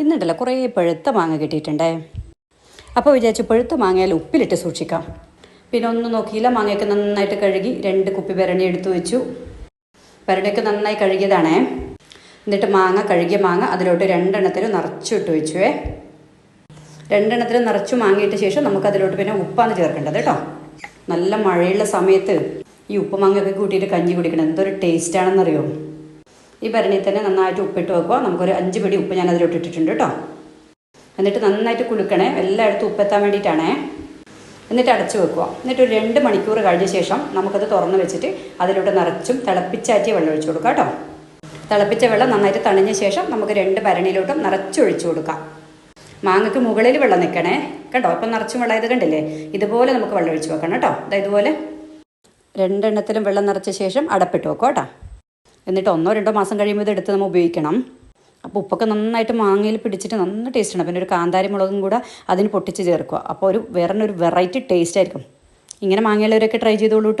ഇന്നുണ്ടല്ലോ കുറേ പഴുത്ത മാങ്ങ കിട്ടിയിട്ടുണ്ടേ. അപ്പോൾ വിചാരിച്ചു പഴുത്ത മാങ്ങയാൽ ഉപ്പിലിട്ട് സൂക്ഷിക്കാം. പിന്നെ ഒന്ന് നോക്കിയില്ല മാങ്ങയൊക്കെ നന്നായിട്ട് കഴുകി രണ്ട് കുപ്പി ഭരണി എടുത്തു വെച്ചു. ഭരണിയൊക്കെ നന്നായി കഴുകിയതാണേ. എന്നിട്ട് മാങ്ങ കഴുകിയ മാങ്ങ അതിലോട്ട് രണ്ടെണ്ണത്തിൽ നിറച്ചിട്ട് വെച്ചുവേ. രണ്ടെണ്ണത്തിൽ നിറച്ചു മാങ്ങിയിട്ട ശേഷം നമുക്ക് അതിലോട്ട് പിന്നെ ഉപ്പാണ് ചേർക്കേണ്ടത് കേട്ടോ. നല്ല മഴയുള്ള സമയത്ത് ഈ ഉപ്പ് മാങ്ങയൊക്കെ കൂട്ടിയിട്ട് കഞ്ഞി കുടിക്കണം. എന്തൊരു ടേസ്റ്റ് ആണെന്നറിയോ? ഈ ഭരണിയിൽ തന്നെ നന്നായിട്ട് ഉപ്പിട്ട് വെക്കുക നമുക്കൊരു അഞ്ച് പിടി ഉപ്പ് ഞാൻ അതിലോട്ട് ഇട്ടിട്ടുണ്ട് കേട്ടോ. എന്നിട്ട് നന്നായിട്ട് കുലുക്കണേ. എല്ലായിടത്തും ഉപ്പെത്താൻ വേണ്ടിയിട്ടാണേ. എന്നിട്ട് അടച്ചു വെക്കുക എന്നിട്ട് ഒരു രണ്ട് മണിക്കൂർ കഴിഞ്ഞ ശേഷം നമുക്കത് തുറന്ന് വെച്ചിട്ട് അതിലോട്ട് നിറച്ചും തിളപ്പിച്ചാറ്റിയ വെള്ളം ഒഴിച്ചു കൊടുക്കുക കേട്ടോ. തിളപ്പിച്ച വെള്ളം നന്നായിട്ട് തണിഞ്ഞ ശേഷം നമുക്ക് രണ്ട് ഭരണിയിലോട്ടും നിറച്ചൊഴിച്ചു കൊടുക്കാം. മാങ്ങയ്ക്ക് മുകളിൽ വെള്ളം നിൽക്കണേ. കേട്ടോ ഇപ്പം നിറച്ചും വെള്ളം ഇത് കണ്ടില്ലേ? ഇതുപോലെ നമുക്ക് വെള്ളം ഒഴിച്ച് വെക്കണം കേട്ടോ. ഇതുപോലെ രണ്ടെണ്ണത്തിലും വെള്ളം നിറച്ച ശേഷം അടപ്പിട്ട് വെക്കാം കേട്ടോ. എന്നിട്ട് ഒന്നോ രണ്ടോ മാസം കഴിയുമ്പോൾ ഇത് എടുത്ത് നമ്മൾ ഉപയോഗിക്കണം. അപ്പോൾ ഉപ്പൊക്കെ നന്നായിട്ട് മാങ്ങയിൽ പിടിച്ചിട്ട് നല്ല ടേസ്റ്റാണ് പിന്നെ ഒരു കാന്താരി മുളകും കൂടെ അതിന് പൊട്ടിച്ച് ചേർക്കുക. അപ്പോൾ ഒരു വേറെ ഒരു വെറൈറ്റി ടേസ്റ്റ് ആയിരിക്കും. ഇങ്ങനെ മാങ്ങയിലവരൊക്കെ ട്രൈ ചെയ്തോളൂ കേട്ടോ